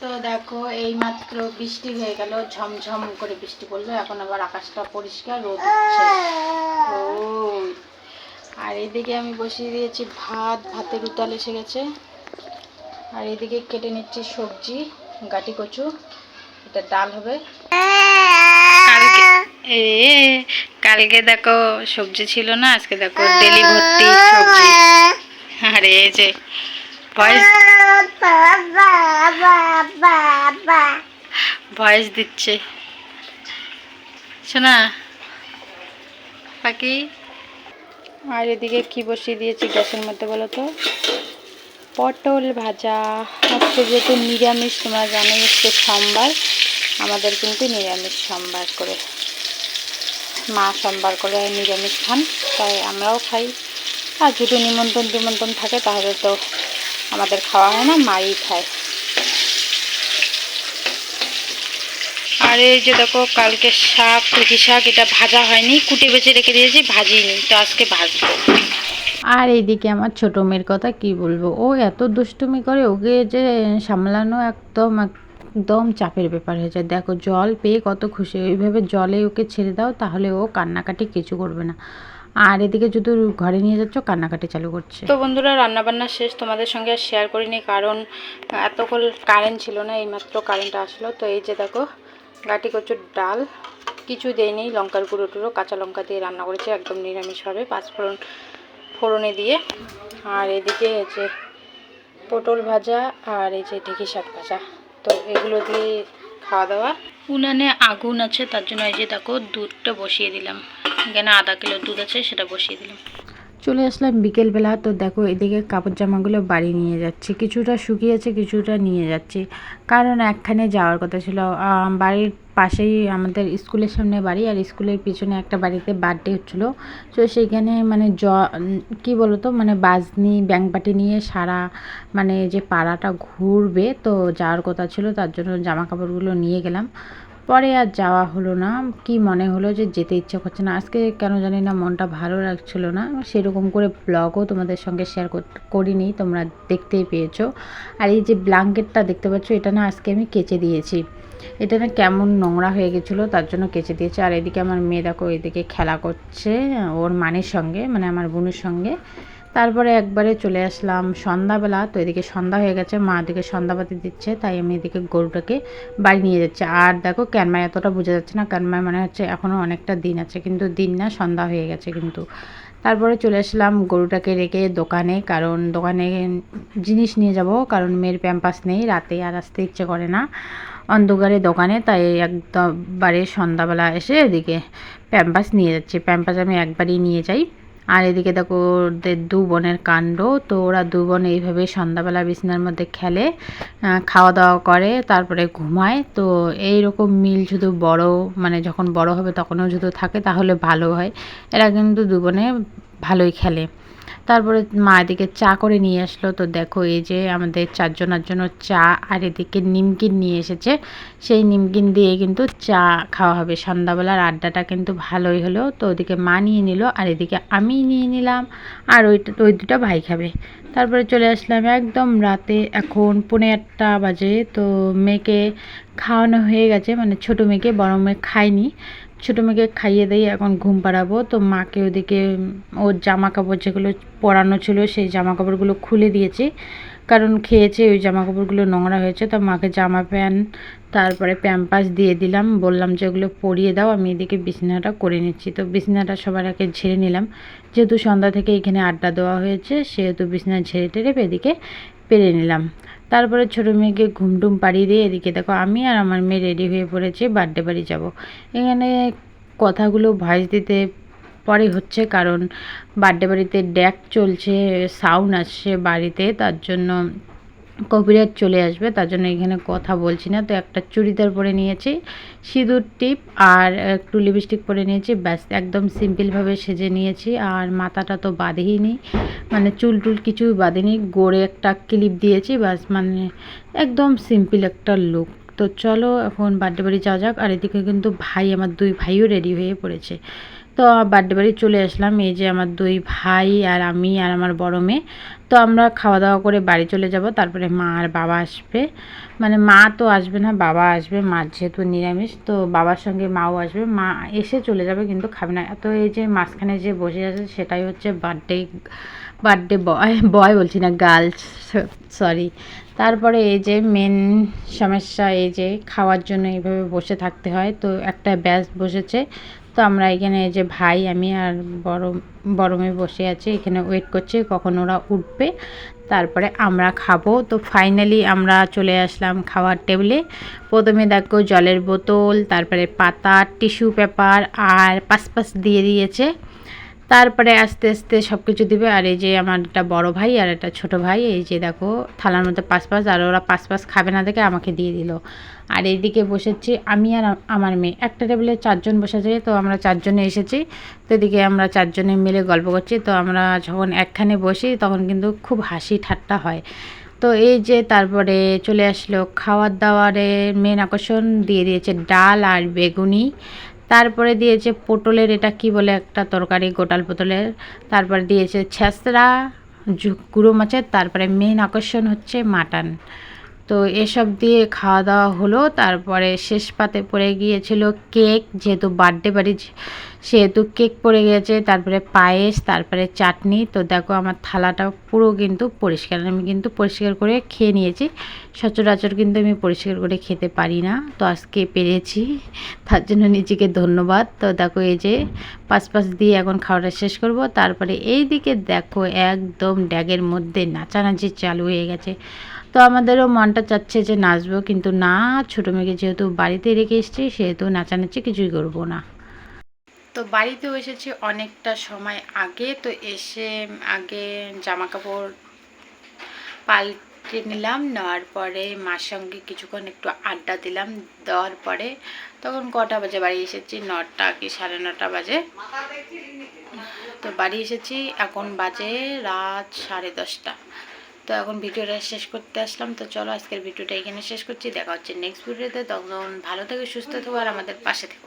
তো দেখো এই মাত্র বৃষ্টি হয়ে গেল, ঝমঝম করে বৃষ্টি পড়ল। এখন আবার আকাশটা পরিষ্কার, রোদ উঠছে। আর এদিকে আমি বসিয়ে দিয়েছি ভাত, ভাতের উতাল এসে গেছে। আর এদিকে কেটে নিচ্ছি সবজি, গাটি কচু, এটা ডাল হবে। কালকে, এ, কালকে দেখো সবজি ছিল না, আজকে দেখো ডেলি ভর্তি সবজি। আরে, এই যে ভয়েস ভয়েস দিচ্ছে। শোনা। পাখি আর এদিকে কি বসিয়ে দিয়েছি গ্যাসের মধ্যে বলো তো? পটল ভাজা। আজকে যেহেতু নিরামিষ, তোমরা জানো হচ্ছে সোমবার। আমাদের কিন্তু নিরামিষ সোমবার করে। মা সোমবার করে নিরামিষ খান, তাই আমরাও খাই। আর যদি নিমন্ত্রণ টিমন্ত্রণ থাকে, তাহলে তো আমাদের খাওয়া হয় না মাই খায়। আর এই যে দেখো কালকে শাক পুঁটি শাক এটা ভাজা হয়নি কুটে বেছে রেখে দিয়েছি ভাজিনি তো আজকে ভাজবো। আর এইদিকে আমার ছোটো মেয়ের কথা কি বলব? ও এত দুষ্টুমি করে ওকে যে সামলানো একদম একদম চাপের ব্যাপার হয়ে যায় দেখো জল পেয়ে কত খুশি ওইভাবে জলে ওকে ছেড়ে দাও তাহলে ও কান্নাকাটি কিছু করবে না। আর এদিকে যদি ঘরে নিয়ে যাচ্ছ কান্নাকাটি চালু করছে। তো বন্ধুরা রান্নাবান্না শেষ তোমাদের সঙ্গে আর শেয়ার করিনি কারণ এতক্ষণ কারেন্ট ছিল না এইমাত্র কারেন্ট আসলো। তো এই যে দেখো গাটি কচুর ডাল কিছু দেয়নি লঙ্কার গুঁড়ো টুড়ো কাঁচা লঙ্কা দিয়ে রান্না করেছে একদম নিরামিষভাবে পাঁচফোড়ন ফোড়নে দিয়ে। আর এদিকে এই যে পটল ভাজা আর এই যে ঢেঁকি শাক ভাজা। তো এগুলো দিয়ে খাওয়া দাওয়া। উনানে আগুন আছে তার জন্য এই যে দেখো দুধটা বসিয়ে দিলাম। এখানে আধা কিলো দুধ আছে, সেটা বসিয়ে দিলাম। চলে আসলাম বিকেলবেলা। তো দেখো, এদিকে কাপড় জামাগুলো বাড়ি নিয়ে যাচ্ছে। কিছুটা শুকিয়েছে কিছুটা নিয়ে যাচ্ছে। কারণ একখানে যাওয়ার কথা ছিল। বাড়ির পাশেই আমাদের স্কুলের সামনে বাড়ি, আর স্কুলের পিছনে একটা বাড়িতে বার্থডে হচ্ছিল। তো সেইখানে মানে জ, কি বলতো মানে বাজনি ব্যাংপাটি নিয়ে সারা মানে যে পাড়াটা ঘুরবে, তো যাওয়ার কথা ছিল। তার জন্য জামা কাপড়গুলো নিয়ে গেলাম। পরে আর যাওয়া হলো না। কি মনে হলো যে যেতে ইচ্ছা করছে না। আজকে কেন জানি না মনটা ভালো লাগছিল না। সেরকম করে ব্লগও তোমাদের সঙ্গে শেয়ার করিনি, তোমরা দেখতেই পেয়েছ। আর এই যে ব্ল্যাঙ্কেটটা দেখতে পাচ্ছ, এটা না আজকে আমি কেচে দিয়েছি। এটা না কেমন নোংরা হয়ে গেছিল, তার জন্য কেচে দিয়েছি। আর এদিকে আমার মেয়ে দেখো, এদিকে খেলা করছে, ওর মানের সঙ্গে মানে আমার বোনের সঙ্গে। তারপরে একবারে চলে আসলাম সন্ধ্যাবেলা। তো এদিকে সন্ধ্যা হয়ে গেছে, মা এদিকে সন্ধ্যাবাতি দিচ্ছে, তাই আমি এদিকে গরুটাকে বাড়ি নিয়ে যাচ্ছি। আর দেখো, ক্যানমায় এতটা বোঝা যাচ্ছে না, ক্যানমায় মানে হচ্ছে এখনও অনেকটা দিন আছে, কিন্তু দিন না, সন্ধ্যা হয়ে গেছে কিন্তু। তারপরে চলে আসলাম গরুটাকে রেখে দোকানে, কারণ দোকানে জিনিস নিয়ে যাব, কারণ মেয়ের প্যাম্পাস নেই, রাতে আর আসতে ইচ্ছে করে না। অন্ধকারে দোকানে, তাই একদম বারে সন্ধ্যাবেলা এসে এদিকে প্যাম্পাস নিয়ে যাচ্ছে। প্যাম্পাস আমি একবারই নিয়ে যাই। আর এদিকে দেখো ওদের দু বোনের কাণ্ড। তো ওরা দু বোন এইভাবে সন্ধ্যাবেলা বিছানার মধ্যে খেলে খাওয়া দাওয়া করে, তারপরে ঘুমায়। তো এই রকম মিল শুধু বড় মানে যখন বড় হবে তখনও শুধু থাকে তাহলে ভালো হয়। এরা কিন্তু দু বোনে ভালোই খেলে। তারপরে মা এদিকে চা করে নিয়ে আসলো। তো দেখো এই যে আমাদের চারজনার জন্য চা, আর এদিকে নিমকিন নিয়ে এসেছে। সেই নিমকিন দিয়ে কিন্তু চা খাওয়া হবে। সন্ধ্যাবেলার আড্ডাটা কিন্তু ভালোই হলো। তো ওদিকে মা নিয়ে নিল, আর এদিকে আমি নিয়ে নিলাম। আর ওইটা ওই দুটা ভাই খাবে। তারপরে চলে আসলাম একদম রাতে। এখন পৌনে আটটা বাজে। তো মেয়েকে খাওয়ানো হয়ে গেছে। মানে ছোটো মেয়েকে, বড় মেয়ে খায়নি। ছোটো মেয়েকে খাইয়ে দিয়ে এখন ঘুম পাড়াবো। তো মাকে ওদিকে, ওর জামা কাপড় যেগুলো পরানো ছিল, সেই জামা কাপড়গুলো খুলে দিয়েছি। কারণ খেয়েছে, ওই জামা কাপড়গুলো নোংরা হয়েছে, তো মাকে জামা প্যান্ট, তারপরে প্যাম্পাস দিয়ে দিলাম। বললাম যে ওগুলো পরিয়ে দাও, আমি এদিকে বিছানাটা করে নিচ্ছি। তো বিছানাটা সবার আগে ঝেড়ে নিলাম। যেহেতু সন্ধ্যা থেকে এখানে আড্ডা দেওয়া হয়েছে, সেহেতু বিছানা ঝেড়ে টেরে এদিকে পেরে নিলাম। তারপরে ছোটো মেয়েকে ঘুমটুম পাড়িয়ে দিয়ে এদিকে দেখো, আমি আর আমার মেয়ে রেডি হয়ে পড়েছি বার্থডে বাড়ি যাব। এখানে কথাগুলো ভয়েস দিতে পরে হচ্ছে কারণ বার্থডে বাড়িতে ড্যাক চলছে সাউন্ড আসছে বাড়িতে, তার জন্য কপিরাইট চলে আসবে, তার জন্য এখানে কথা বলছি না। তো একটা চুড়িদার পরে নিয়েছি, সিঁদুর টিপ আর একটু লিপস্টিক পরে নিয়েছি, ব্যাস একদম সিম্পলভাবে সেজে নিয়েছি। আর মাথাটা তো বাঁধেই নি মানে চুল টুল কিছুই বাঁধেনি, গোড়ে একটা ক্লিপ দিয়েছি, ব্যাস মানে একদম সিম্পল একটা লুক তো চলো এখন বার্থডে বাড়ি যাওয়া যাক, আর এদিকে কিন্তু ভাই, আমার দুই ভাইও রেডি হয়ে পড়েছে। তো বার্থডে বাড়ি চলে আসলাম, এই যে আমার দুই ভাই আর আমি আর আমার বড় মেয়ে। তো আমরা খাওয়া দাওয়া করে বাড়ি চলে যাব, তারপরে মা আর বাবা আসবে। মানে মা তো আসবে না, বাবা আসবে, মা যেহেতু নিরামিষ, তো বাবার সঙ্গে মাও আসবে। মা এসে চলে যাবে কিন্তু খাবে না। তো এই যে মাঝখানে যে বসে আছে, সেটাই হচ্ছে বার্থডে বার্থডে বয় বয় বলছি না, গার্লস, সরি। তারপরে এই যে মেন সমস্যা, এই যে খাওয়ার জন্য এইভাবে বসে থাকতে হয়। তো একটা ব্যাস বসেছে তো আমরা এখানে যে ভাই, আমি আর বড় বড় মেয়ে বসে আছি, এখানে ওয়েট করছি কখন ওরা উঠবে। তারপরে আমরা খাব। তো ফাইনালি আমরা চলে আসলাম খাওয়ার টেবিলে প্রথমে দেখো জলের বোতল, তারপরে পাতা টিস্যু পেপার আর পাস দিয়ে দিয়েছে। তারপরে আস্তে আস্তে সব কিছু দিবে। আর এই যে আমার একটা বড় ভাই আর একটা ছোট ভাই, এই যে দেখো, থালার মধ্যে পাঁচ পাঁচ, আর ওরা পাঁচ পাঁচ খাবে না দেখে আমাকে দিয়ে দিল। আর এইদিকে বসেছি আমি আর আমার মেয়ে। একটা টেবিলে চারজন বসেছে, তো আমরা চারজনে এসেছি। তো এদিকে আমরা চারজনে মিলে গল্প করছি। তো আমরা যখন একখানে বসি, তখন কিন্তু খুব হাসি ঠাট্টা হয়। তো এই যে তারপরে চলে আসলো খাওয়ার দাওয়ারের মেন আকর্ষণ দিয়ে দিয়েছে ডাল আর বেগুনি। তারপরে দিয়েছে পটলের এটা কি বলে একটা তরকারি, গোটাল পটলের। তারপর দিয়েছে ছেঁচড়া গুঁড়ো মাছের, তারপরে মেন আকর্ষণ হচ্ছে মাটন। তো এসব দিয়ে খাওয়া দাওয়া হলো। তারপরে শেষ পাতে পড়ে গিয়েছিল কেক, যেহেতু বার্থডে বাড়ি সেহেতু কেক পড়ে গেছে তারপরে পায়েস, তারপরে চাটনি। তো দেখো আমার থালাটা পুরো কিন্তু পরিষ্কার। আমি কিন্তু পরিষ্কার করে খেয়ে নিয়েছি। সচরাচর কিন্তু আমি পরিষ্কার করে খেতে পারি না। তো আজকে পেরেছি। তার জন্য নিজেকে ধন্যবাদ। তো দেখো এই যে পাঁচ পাঁচ দিয়ে এখন খাওয়াটা শেষ করব। তারপরে এই দিকে দেখো একদম ড্যাগের মধ্যে নাচানাচি চালু হয়ে গেছে। তো আমাদেরও মনটা চাচ্ছে যে নাচবো, কিন্তু না, ছোটো মেয়েকে যেহেতু বাড়িতে রেখে এসেছি, সেহেতু নাচানাচি কিছুই করব না। তো বাড়িতেও এসেছি অনেকটা সময় আগে, তো এসে আগে জামা কাপড় পাল্টে নিলাম, নেওয়ার পরে মার সঙ্গে কিছুক্ষণ একটু আড্ডা দিলাম, দেওয়ার পরে তখন কটা বাজে? বাড়ি এসেছি নটা কি সাড়ে নটা বাজে। তো বাড়ি এসেছি, এখন বাজে রাত সাড়ে দশটা। তো এখন ভিডিওটা শেষ করতে আসলাম। তো চলো আজকের ভিডিওটা এখানে শেষ করছি। দেখা হচ্ছে নেক্সট ভিডিওতে তখন ভালো থেকে, সুস্থ থেকো, আর আমাদের পাশে থেকো।